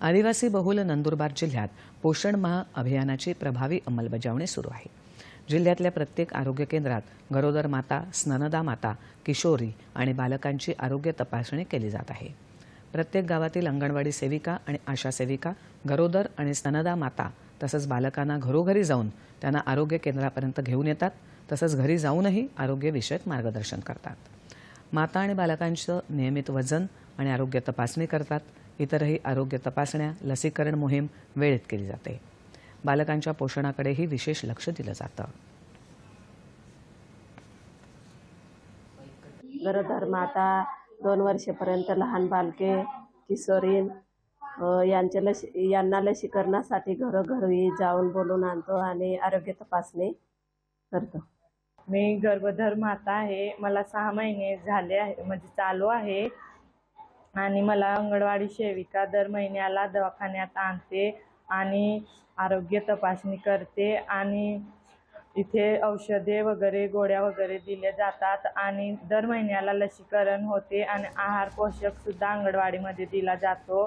आदिवासी बहुल नंदुरबार जिल्ह्यात पोषण माह अभियानाची प्रभावी अंमलबजावणी सुरू आहे. जिल्ह्यातल्या प्रत्येक आरोग्य केंद्रात गरोदर माता स्तनदा माता किशोरी आणि बालकांची आरोग्य तपासणी केली जात आहे. प्रत्येक गावातील अंगणवाडी सेविका आणि आशा सेविका गरोदर आणि स्तनदा माता तसंच बालकांना घरोघरी जाऊन त्यांना आरोग्य केंद्रापर्यंत घेऊन येतात तसंच घरी जाऊनही आरोग्यविषयक मार्गदर्शन करतात. माता आणि बालकांचं नियमित वजन आणि आरोग्य तपासणी करतात इतरही आरोग्य तपासण्या लसीकरण मोहीम वेळेत केली जाते. बालकांच्या पोषणाकडेही विशेष लक्ष दिलं जातं. गरोदर माता दोन वर्षेपर्यंत लहान बालके किशोरीन यांचे लस यांना लसीकरणासाठी घरोघरी जाऊन बोलून आणतो आणि आरोग्य तपासणी करतो. मी गर्भधर माता आहे. मला सहा महिने झाले आहे म्हणजे चालू आहे. आणि मला अंगणवाडी सेविका दर महिन्याला दवाखान्यात आणते आणि आरोग्य तपासणी करते आणि इथे औषधे वगैरे गोळ्या वगैरे दिल्या जातात आणि दर महिन्याला लसीकरण होते आणि आहार पोषकसुद्धा अंगणवाडीमध्ये दिला जातो.